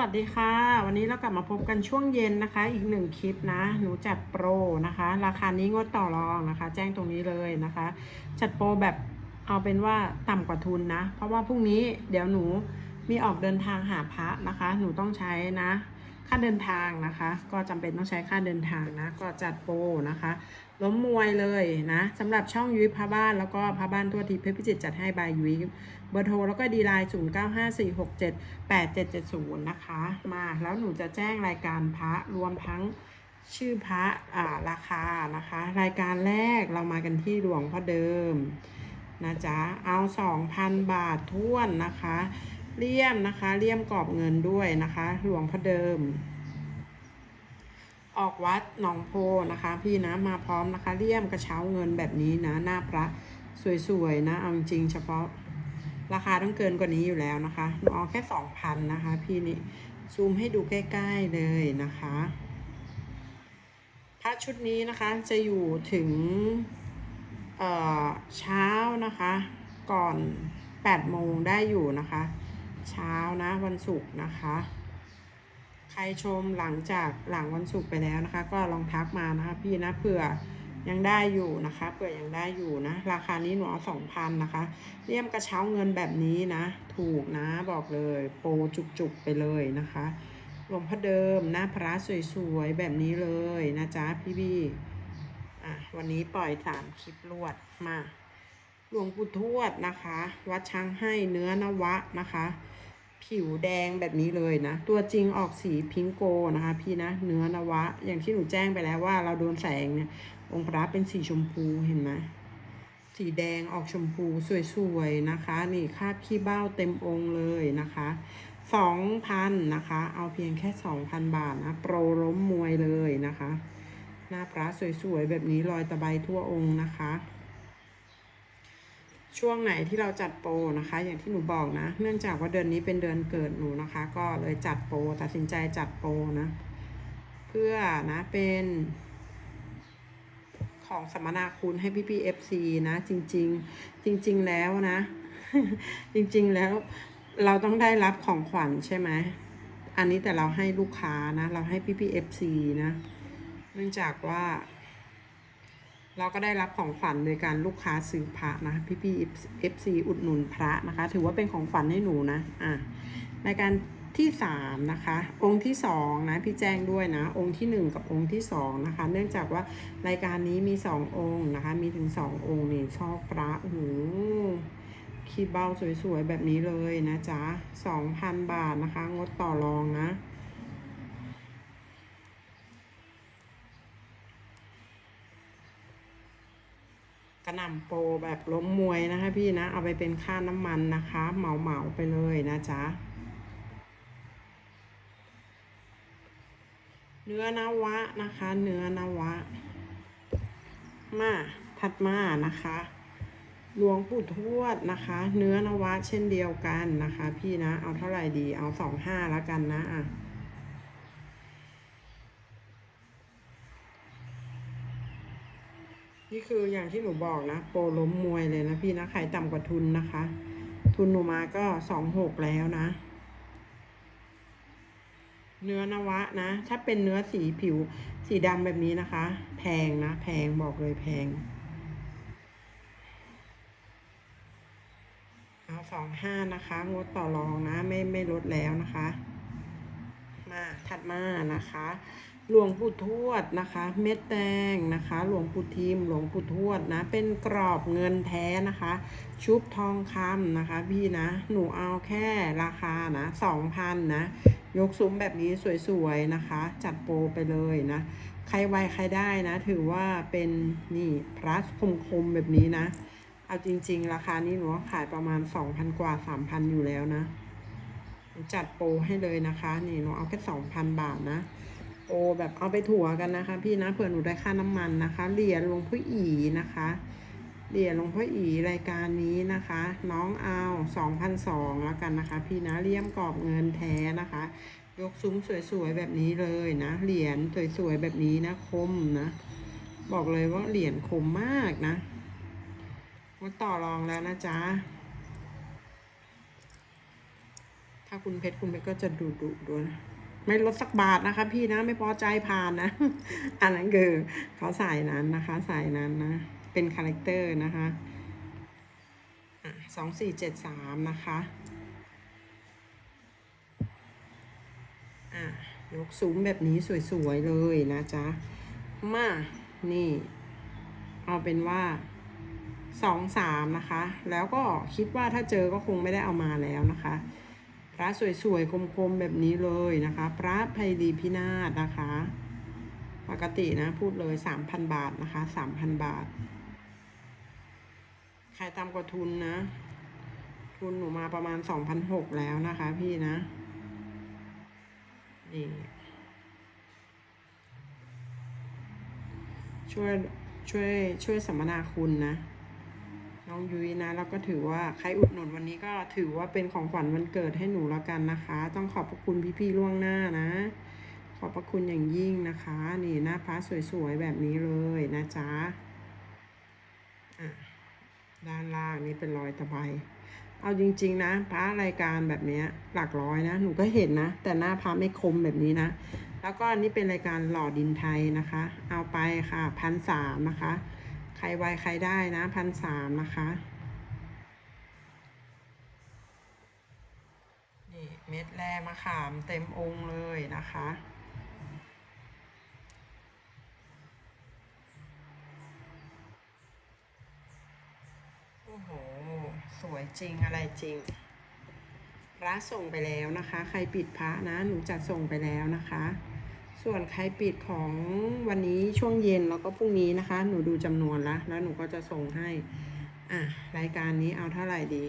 สวัสดีค่ะ วันนี้เรากลับมาพบกันช่วงเย็นนะคะ อีกหนึ่งคลิปนะ หนูจัดโปรนะคะ ราคานี้งดต่อรองนะคะ แจ้งตรงนี้เลยนะคะ จัดโปรแบบเอาเป็นว่าต่ำกว่าทุนนะ เพราะว่าพรุ่งนี้เดี๋ยวหนูมีออกเดินทางหาพระนะคะ หนูต้องใช้นะ ค่าเดินทางนะคะ ก็จำเป็นต้องใช้ค่าเดินทางนะ ก็จัดโปรนะคะ ล้มมวยเลยนะสำหรับช่องยุ้ยพระบ้านแล้วก็พระบ้านทั่วทีเพชรพิจิตรจัดให้บายยุ้ยเบอร์โทรแล้วก็ดีไลน์0 9 5 4 6 7 8 7 7 0นย์นะคะ มาแล้วหนูจะแจ้งรายการพระรวมทั้งชื่อพระอ่าราคานะคะ รายการแรกเรามากันที่หลวงพ่อเดิมนะจ๊ะเอา2,000บาทท้วนนะคะเลี่ยมนะคะเลี่ยมกรอบเงินด้วยนะคะ หลวงพ่อเดิม ออกวัดหนองโพนะคะ พี่นะมาพร้อมนะคะเลี่ยมกระเช้าเงินแบบนี้นะ หน้าพระสวยๆนะ เอาจริงๆเฉพาะราคาต้องเกินกว่านี้อยู่แล้วนะคะหนูเอาแค่สองพันนะคะ พี่นี่ซูมให้ดูใกล้ๆเลยนะคะพระชุดนี้นะคะจะอยู่ถึงเอ่อเช้านะคะ ก่อน8โมงได้อยู่นะคะ เช้านะวันศุกร์นะคะ รชมหลังจากหลังวันศุกร์ไปแล้วนะคะ ก็ลองทักมานะคะพี่นะเผื่อยังได้อยู่นะคะเผื่อยังได้อยู่นะ ราคานี้หนูเอาสองพันนะคะเลี่ยมกระเช้าเงินแบบนี้นะ ถูกนะบอกเลยโปรจุกๆไปเลยนะคะหลวงพ่อเดิมหน้าพระสวยๆแบบนี้เลยนะจ๊ะพี่บี้อะวันนี้ปล่อยสามคลิปรวดมา หลวงปู่ทวดนะคะ วัดช้างให้เนื้อนวะนะคะ ผิวแดงแบบนี้เลยนะ ตัวจริงออกสีพิงโกนะคะพี่นะ เนื้อนวะ อย่างที่หนูแจ้งไปแล้วว่าเราโดนแสงเนี่ย องค์พระเป็นสีชมพูเห็นไหมสีแดงออกชมพูสวยๆนะคะ นี่คาบขี้เบ้าเต็มองค์เลยนะคะสองพันนะคะ เอาเพียงแค่สองพันบาทนะ โปรล้มมวยเลยนะคะ หน้าพระสวยๆ แบบนี้รอยตะไบทั่วองค์นะคะ ช่วงไหนที่เราจัดโปรนะคะ อย่างที่หนูบอกนะ เนื่องจากว่าเดือนนี้เป็นเดือนเกิดหนูนะคะ ก็เลยจัดโปรตัดสินใจจัดโปรนะ เพื่อนะเป็นของสัมมนาคุณให้พี่พี่เอฟซีนะ จริง ๆ จริง ๆ แล้วนะ จริง ๆ แล้วเราต้องได้รับของขวัญใช่ไหมอันนี้แต่เราให้ลูกค้านะ เราให้พี่พี่เอฟซีนะ เนื่องจากว่า เราก็ได้รับของขวัญโดยการลูกค้าซื้อพระนะพี่พี่เอฟซีอุดหนุนพระนะคะ ถือว่าเป็นของขวัญให้หนูนะอะรายการที่สามนะคะ องค์ที่สองนะพี่แจ้งด้วยนะ องค์ที่หนึ่งกับองค์ที่สองนะคะ เนื่องจากว่ารายการนี้มีสององค์นะคะ มีถึงสององค์นี่ชอบพระโอ้โหคีบเบ้าสวยๆแบบนี้เลยนะจ๊ะสองพันบาทนะคะ งดต่อรองนะ ระนำโปรแบบล้มมวยนะคะพี่นะ เอาไปเป็นค่าน้ำมันนะคะ เหมาเหมาไปเลยนะจ๊ะ เนื้อนวะนะคะ เนื้อนวะ มาถัดมานะคะหลวงปู่ทวดนะคะ เนื้อนวะเช่นเดียวกันนะคะ พี่นะ เอาเท่าไหร่ดี เอาสองห้าแล้วกันนะอะ นี่คืออย่างที่หนูบอกนะ โปรล้มมวยเลยนะพี่นะใครต่ำกว่าทุนนะคะ ทุนหนูมาก็สองหกแล้วนะ เนื้อนวะนะ ถ้าเป็นเนื้อสีผิวสีดำแบบนี้นะคะ แพงนะ แพงบอกเลยแพงเอาสองห้านะคะ งดต่อรองนะ ไม่ไม่ลดแล้วนะคะ มาถัดมานะคะ หลวงปู่ทวดนะคะ เม็ดแดงนะคะ หลวงปู่ทิมหลวงปู่ทวดนะ เป็นกรอบเงินแท้นะคะ ชุบทองคำนะคะ พี่นะ หนูเอาแค่ราคานะสองพันนะ ยกซุ้มแบบนี้สวยๆนะคะ จัดโปรไปเลยนะ ใครไวใครได้นะ ถือว่าเป็นนี่พลัสคมๆแบบนี้นะ เอาจริง ๆ ราคานี้หนูขายประมาณ2,000กว่า3,000อยู่แล้วนะ จัดโปรให้เลยนะคะ นี่หนูเอาแค่2,000บาทนะ โปรแบบเอาไปถั่วกันนะคะ พี่นะเผื่อหนูได้ค่าน้ำมันนะคะเหรียญหลวงพ่ออีนะคะเหรียญหลวงพ่ออีรายการนี้นะคะ น้องเอา2,002แล้วกันนะคะ พี่นะเลี่ยมกรอบเงินแท้นะคะ ยกซุ้มสวยๆแบบนี้เลยนะเหรียญสวยๆแบบนี้นะคมนะบอกเลยว่าเหรียญคมมากนะมาต่อรองแล้วนะจ๊ะถ้าคุณเพชรคุณเพชรก็จะดุดุด้วยนะ ไม่ลดสักบาทนะคะ พี่นะไม่พอใจผ่านนะ อันนั้นคือเขาใส่นั้นนะคะใส่นั้นนะ เป็นคาแรคเตอร์นะคะสองสี่เจ็ดสามนะคะอะยกซุ้มแบบนี้สวยๆเลยนะจ๊ะ มา นี่ เอาเป็นว่าสองสามนะคะ แล้วก็คิดว่าถ้าเจอก็คงไม่ได้เอามาแล้วนะคะ ระสวยๆ คมๆ แบบนี้เลยนะคะ พระไพรีพินาศนะคะ ปกตินะพูดเลยสามพันบาทนะคะสามพันบาท ใครตามกว่าทุนนะ ทุนหนูมาประมาณสองพันหกแล้วนะคะพี่นะ นี่ ช่วยช่วยช่วยสัมมนาคุณนะ น้องยุ้ยนะ แล้วก็ถือว่าใครอุดหนุนวันนี้ก็ถือว่าเป็นของขวัญวันเกิดให้หนูแล้วกันนะคะ ต้องขอบพระคุณพี่ๆล่วงหน้านะ ขอบพระคุณอย่างยิ่งนะคะ นี่หน้าพระสวยๆแบบนี้เลยนะจ๊ะอะด้านล่างนี่เป็นรอยตะไบเอาจริง ๆ นะพระรายการแบบนี้หลักร้อยนะ หนูก็เห็นนะ แต่หน้าพระไม่คมแบบนี้นะ แล้วก็อันนี้เป็นรายการหล่อดินไทยนะคะ เอาไปค่ะพันสามนะคะ ใครไวใครได้นะพันสามนะคะนี่เม็ดแร่มะขามเต็มองค์เลยนะคะโอ้โห สวยจริงอะไรจริงพระส่งไปแล้วนะคะ ใครปิดพระนะ หนูจัดส่งไปแล้วนะคะ ส่วนใครปิดของวันนี้ช่วงเย็นแล้วก็พรุ่งนี้นะคะ หนูดูจำนวนละแล้วหนูก็จะส่งให้ อะ รายการนี้เอาเท่าไหร่ดี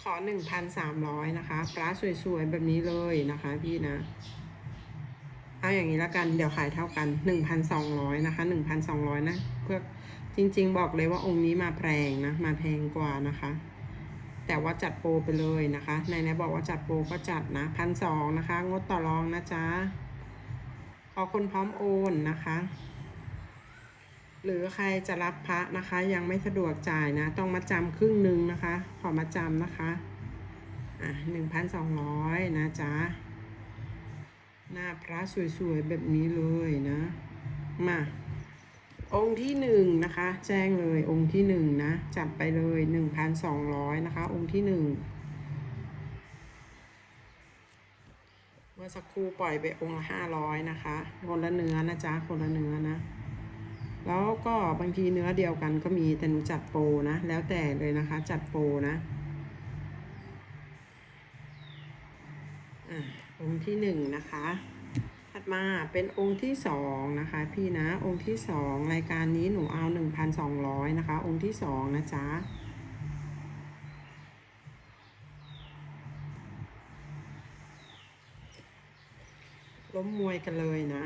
ขอหนึ่งพันสามร้อยนะคะพระสวยๆ แบบนี้เลยนะคะพี่นะ เอาอย่างนี้ละกัน เดี๋ยวขายเท่ากันหนึ่งพันสองร้อยนะคะหนึ่งพันสองร้อยนะ เพื่อจริงๆบอกเลยว่าองค์นี้มาแพงนะ มาแพงกว่านะคะ แต่ว่าจัดโปรไปเลยนะคะไหนๆบอกว่าจัดโปรก็จัดนะพันสองนะคะ งดต่อรองนะจ๊ะขอคนพร้อมโอนนะคะ หรือใครจะรับพระนะคะ ยังไม่สะดวกจ่ายนะ ต้องมาจำครึ่งหนึ่งนะคะ ขอมาจำนะคะอะหนึ่งพันสองร้อยนะจ๊ะหน้าพระสวยๆแบบนี้เลยนะ มา องค์ที่หนึ่งนะคะ แจ้งเลยองค์ที่หนึ่งนะ จัดไปเลยหนึ่งพันสองร้อยนะคะ องค์ที่หนึ่งเมื่อสักครู่ปล่อยไปองค์ละห้าร้อยนะคะ คนละเนื้อนะจ๊ะ คนละเนื้อนะ แล้วก็บางทีเนื้อเดียวกันก็มีแต่หนูจัดโปรนะ แล้วแต่เลยนะคะ จัดโปรนะอ่องค์ที่หนึ่งนะคะ มาเป็นองค์ที่สองนะคะพี่นะองค์ที่สองรายการนี้หนูเอาหนึ่งพันสองร้อยนะคะ องค์ที่สองนะจ๊ะล้มมวยกันเลยนะ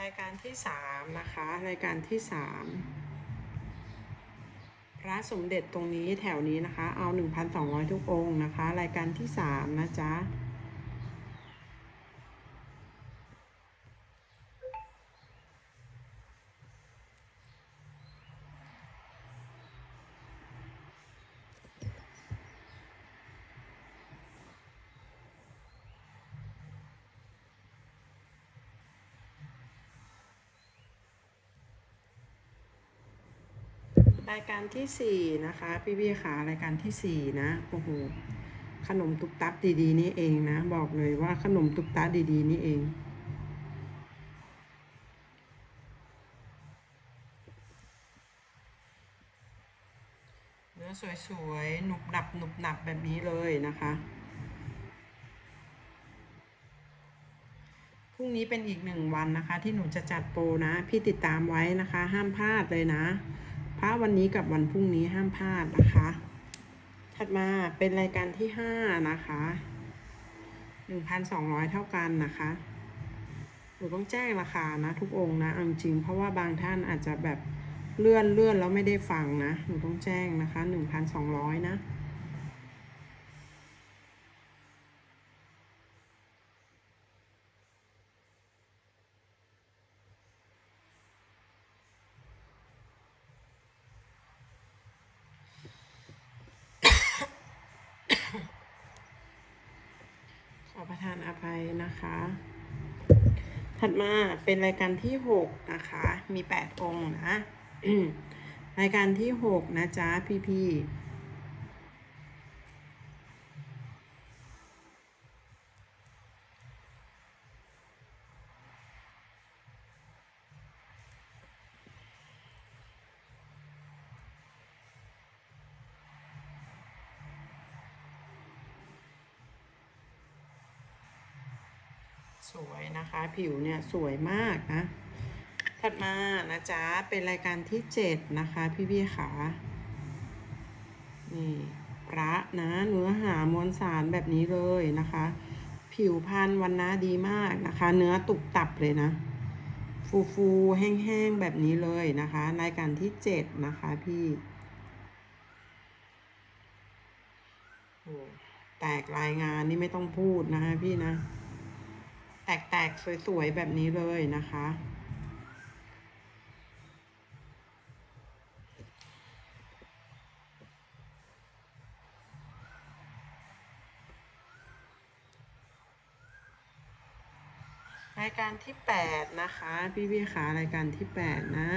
รายการที่สามนะคะรายการที่สามพระสมเด็จตรงนี้แถวนี้นะคะ เอาหนึ่งพันสองร้อยทุกองค์นะคะ รายการที่สามนะจ๊ะ รายการที่สี่นะคะ พี่พี่ๆค่ะรายการที่สี่นะโอ้โหขนมตุกตับดีๆ นี่เองนะ บอกเลยว่าขนมตุกตับดีๆ นี่เองเนื้อสวยๆ หนุบหนับหนุบหนับแบบนี้เลยนะคะพรุ่งนี้เป็นอีกหนึ่งวันนะคะ ที่หนูจะจัดโปรนะ พี่ติดตามไว้นะคะ ห้ามพลาดเลยนะ พระวันนี้กับวันพรุ่งนี้ห้ามพลาดนะคะ ถัดมาเป็นรายการที่ห้านะคะหนึ่งพันสองร้อยเท่ากันนะคะหนูต้องแจ้งราคานะ ทุกองค์นะเอาจริงเพราะว่าบางท่านอาจจะแบบเลื่อนเลื่อนแล้วไม่ได้ฟังนะ หนูต้องแจ้งนะคะหนึ่งพันสองร้อยนะ ประทานอภัย นะคะ ถัดมาเป็นรายการที่หกนะคะ มีแปดองค์นะรายการที่หกนะจ๊ะพี่พี่ๆ สวยนะคะ ผิวเนี่ยสวยมากนะ ถัดมานะจ๊ะ เป็นรายการที่เจ็ดนะคะพี่พี่ขานี่พระนะเนื้อหามวลสารแบบนี้เลยนะคะ ผิวพรรณวันนะดีมากนะคะ เนื้อตุบตับเลยนะ ฟูฟูแห้งๆแบบนี้เลยนะคะรายการที่เจ็ดนะคะพี่โอ้แตกรายงานนี่ไม่ต้องพูดนะคะพี่นะ แตกๆ สวยๆ แบบนี้เลยนะคะ รายการที่ 8 นะคะ พี่พี่ขารายการที่ 8 นะ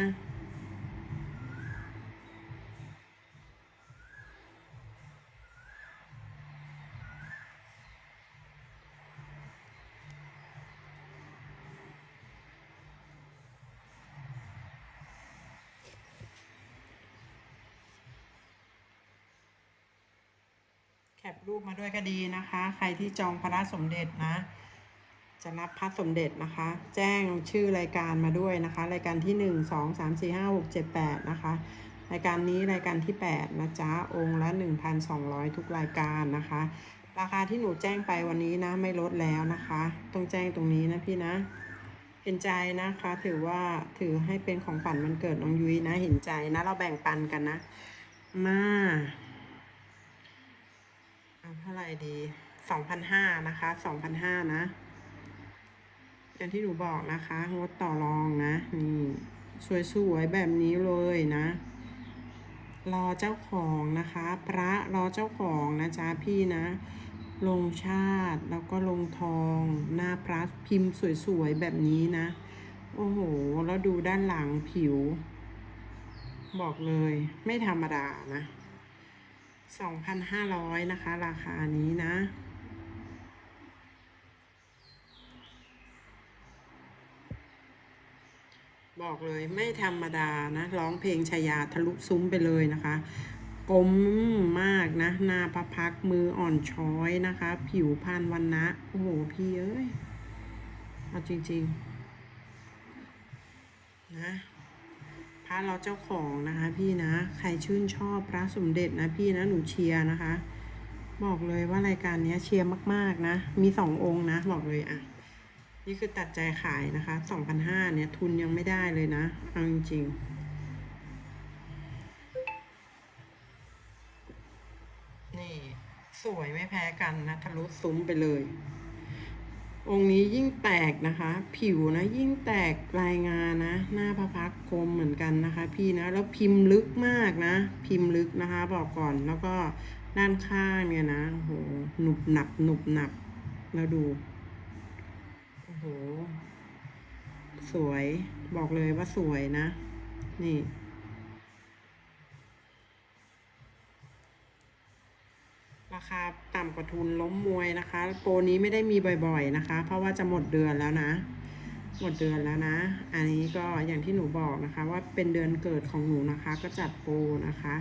รูปมาด้วยก็ดีนะคะ ใครที่จองพระสมเด็จนะ จะรับพระสมเด็จนะคะ แจ้งชื่อรายการมาด้วยนะคะ รายการที่หนึ่งสองสามสี่ห้าหกเจ็ดแปดนะคะ รายการนี้รายการที่แปดนะจ๊ะ องค์ละหนึ่งพันสองร้อยทุกรายการนะคะ ราคาที่หนูแจ้งไปวันนี้นะ ไม่ลดแล้วนะคะ ต้องแจ้งตรงนี้นะพี่นะเห็นใจนะคะถือว่าถือให้เป็นของขวัญวันเกิดน้องยุ้ยนะ เห็นใจนะ เราแบ่งปันกันนะ มา เอาเท่าไหร่ดีสองพันห้านะคะสองพันห้านะ อย่างที่หนูบอกนะคะงดต่อรองนะ นี่สวยๆแบบนี้เลยนะ รอเจ้าของนะคะ พระรอเจ้าของนะจ๊ะพี่นะลงชาติแล้วก็ลงทองหน้าพระพิมพ์สวยๆแบบนี้นะ โอ้โห แล้วดูด้านหลังผิว บอกเลยไม่ธรรมดานะ 2,500 นะคะ ราคานี้นะ บอกเลยไม่ธรรมดานะ ร้องเพลงชายาทะลุซุ้มไปเลยนะคะกลมมากนะ หน้าพระพักมืออ่อนช้อยนะคะ ผิวพรรณวันนะโอ้โห พี่เอ้ย เอาจริง ๆ นะะเราเจ้าของนะคะพี่นะใครชื่นชอบพระสมเด็จนะพี่นะหนูเชียร์นะคะ บอกเลยว่ารายการนี้เชียร์มากๆนะ มีสององค์นะ บอกเลยอะ นี่คือตัดใจขายนะคะสองพันห้าเนี่ยทุนยังไม่ได้เลยนะเอาจริงๆนี่สวยไม่แพ้กันนะทะลุซุ้มไปเลย องค์นี้ยิ่งแตกนะคะ ผิวนะยิ่งแตกรายงานนะ หน้าพระพักคมเหมือนกันนะคะ พี่นะแล้วพิมพ์ลึกมากนะ พิมพ์ลึกนะคะ บอกก่อนแล้วก็ด้านข้างเนี่ยนะโอ้โหหนุบหนับหนุบหนับแล้วดูโอ้โหสวยบอกเลยว่าสวยนะ นี่ ราคาต่ำกว่าทุนล้มมวยนะคะ โปรนี้ไม่ได้มีบ่อยๆนะคะ เพราะว่าจะหมดเดือนแล้วนะ หมดเดือนแล้วนะ อันนี้ก็อย่างที่หนูบอกนะคะ ว่าเป็นเดือนเกิดของหนูนะคะ ก็จัดโปรนะคะ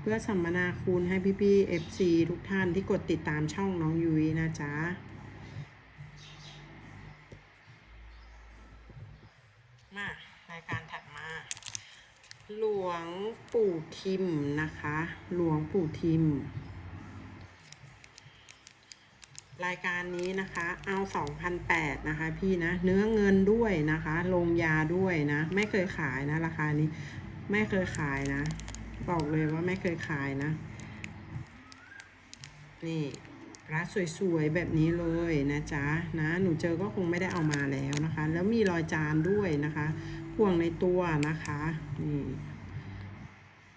เพื่อสัมมนาคุณให้พี่ๆ FC ทุกท่านที่กดติดตามช่องน้องยุ้ยนะจ๊ะมารายการถัดมา หลวงปู่ทิมนะคะ หลวงปู่ทิม รายการนี้นะคะ เอา 2,008นะคะ พี่นะ เนื้อเงินด้วยนะคะ ลงยาด้วยนะ ไม่เคยขายนะ ราคานี้ ไม่เคยขายนะ บอกเลยว่าไม่เคยขายนะ นี่ร้าสวยๆแบบนี้เลยนะจ๊ะนะ หนูเจอก็คงไม่ได้เอามาแล้วนะคะ แล้วมีรอยจานด้วยนะคะ ห่วงในตัวนะคะ นี่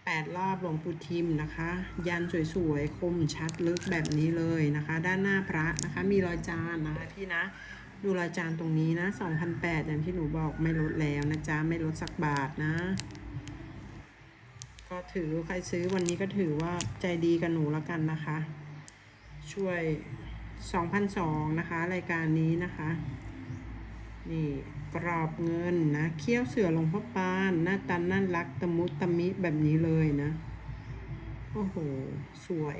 แปดรอบหลวงปู่ทิมนะคะ ยันสวยๆ คมชัดลึกแบบนี้เลยนะคะ ด้านหน้าพระนะคะ มีรอยจานนะคะพี่นะ ดูรอยจานตรงนี้นะ2,008อย่างที่หนูบอกไม่ลดแล้วนะจ๊ะ ไม่ลดสักบาทนะ ก็ถือใครซื้อวันนี้ก็ถือว่าใจดีกับหนูแล้วกันนะคะ ช่วย2,002นะคะ รายการนี้นะคะ นี่ กรอบเงินนะเคี้ยวเสือหลวงพ่อปานหน้าตันน่ารักตะมุตะมิแบบนี้เลยนะ โอ้โห สวย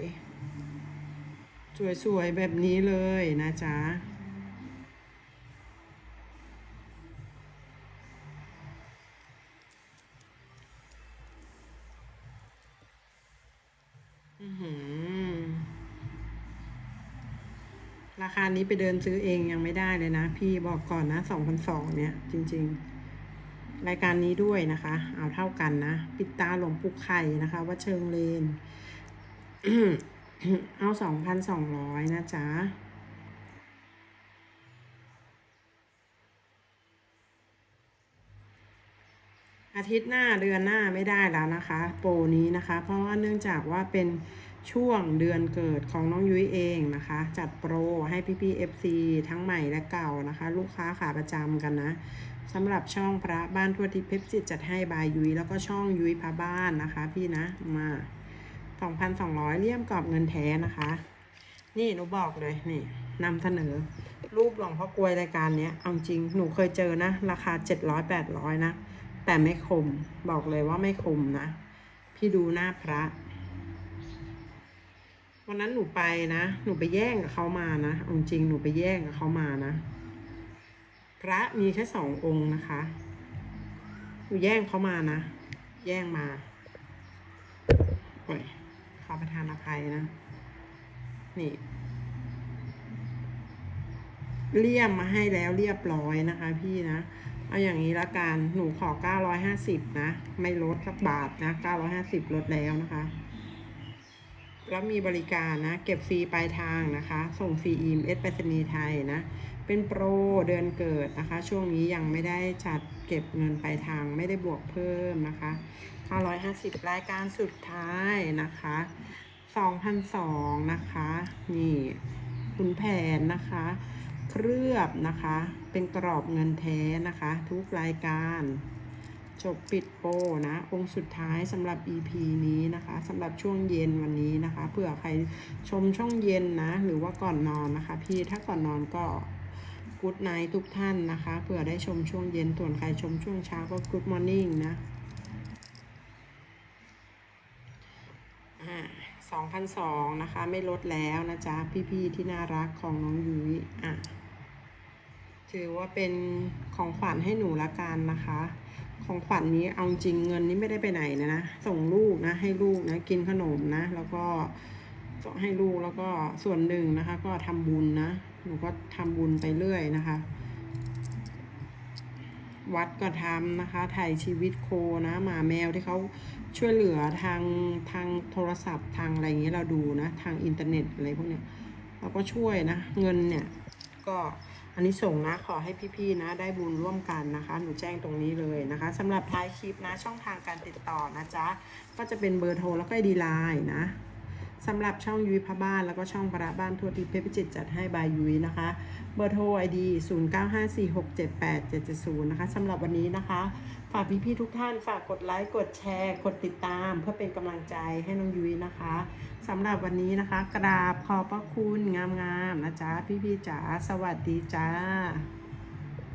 สวยๆแบบนี้เลยนะจ๊ะาคานี้ไปเดินซื้อเองยังไม่ได้เลยนะ พี่บอกก่อนนะสองพันสองเนี่ย จริง ๆ รายการนี้ด้วยนะคะ เอาเท่ากันนะ ปิดตาหลวงปู่ไข่นะคะว่าเชิงเลน เอาสองพันสองร้อยนะจ๊ะอาทิตย์หน้าเดือนหน้าไม่ได้แล้วนะคะ โปรนี้นะคะ เพราะว่าเนื่องจากว่าเป็น ช่วงเดือนเกิดของน้องยุ้ยเองนะคะ จัดโปรให้พี่พี่ FC ทั้งใหม่และเก่านะคะ ลูกค้าขาประจำกันนะสำหรับช่องพระบ้านทั่วทิศเพชรจิตจัดให้บายยุ้ยแล้วก็ช่องยุ้ยพระบ้านนะคะ พี่นะมา2,200เลี่ยมกรอบเงินแท้นะคะ นี่หนูบอกเลยนี่นำเสนอ รูปหลวงพ่อกลวยรายการเนี้ยเอาจริงหนูเคยเจอนะ ราคา700 800นะ แต่ไม่คมบอกเลยว่าไม่คมนะ พี่ดูหน้าพระ วันนั้นหนูไปนะ หนูไปแย่งกับเขามานะเอาจริงหนูไปแย่งกับเขามานะ พระมีแค่สององค์นะคะ หนูแย่งเขามานะ แย่งมาโอ้ยขอประทานอภัยนะ นี่ เลี่ยมมาให้แล้วเรียบร้อยนะคะ พี่นะ เอาอย่างนี้ละกัน หนูขอ 950 นะ ไม่ลดสักบาทนะ 950 ลดแล้วนะคะ แล้วมีบริการนะ เก็บฟรีปลายทางนะคะ ส่งฟรีอีมเอสไปรษณีย์ไทยนะ เป็นโปรเดือนเกิดนะคะ ช่วงนี้ยังไม่ได้จัดเก็บเงินปลายทางไม่ได้บวกเพิ่มนะคะ950 รายการสุดท้ายนะคะ2,002นะคะ นี่คุณแผนนะคะ เคลือบนะคะ เป็นกรอบเงินแท้นะคะ ทุกรายการ จบปิดโปรนะ องค์สุดท้ายสำหรับ EP นี้นะคะสำหรับช่วงเย็นวันนี้นะคะเผื่อใครชมช่องเย็นนะ หรือว่าก่อนนอนนะคะ พี่ถ้าก่อนนอนก็กูดไนท์ทุกท่านนะคะเผื่อได้ชมช่วงเย็นส่วนใครชมช่วงเช้าก็กูดมอร์นิ่งนะอ่า2,002นะคะ ไม่ลดแล้วนะจ๊ะ พี่ๆที่น่ารักของน้องยุ้ยอะถือว่าเป็นของขวัญให้หนูละกันนะคะ ของขวัญนี้เอาจริงเงินนี้ไม่ได้ไปไหนนะนะ ส่งลูกนะ ให้ลูกนะกินขนมนะ แล้วก็ให้ลูกแล้วก็ส่วนหนึ่งนะคะ ก็ทำบุญนะหนูก็ทำบุญไปเรื่อยนะคะ วัดก็ทำนะคะถ่ายชีวิตโคนะหมาแมวที่เขาช่วยเหลือทางทางโทรศัพท์ทางอะไรอย่างเงี้ยเราดูนะ ทางอินเทอร์เน็ตอะไรพวกเนี้ยเราก็ช่วยนะ เงินเนี่ยก็ อันนี้ส่งนะขอให้พี่ๆนะ ได้บุญร่วมกันนะคะ หนูแจ้งตรงนี้เลยนะคะสำหรับท้ายคลิปนะช่องทางการติดต่อนะจ๊ะก็จะเป็นเบอร์โทรแล้วก็ดีไลน์นะสำหรับช่องยุ้ยพระบ้านแล้วก็ช่องพระบ้านทั่วที่เพชรพิจิตรจัดให้บายยุ้ยนะคะ เบอร์โทรไอดี0954678770นะคะสำหรับวันนี้นะคะ ฝากพี่ๆทุกท่านฝากกดไลค์กดแชร์ กดติดตาม เพื่อเป็นกำลังใจให้น้องยุ้ยนะคะสำหรับวันนี้นะคะ กราบขอบพระคุณงามๆนะจ๊ะพี่ๆจ๋าสวัสดีจ้า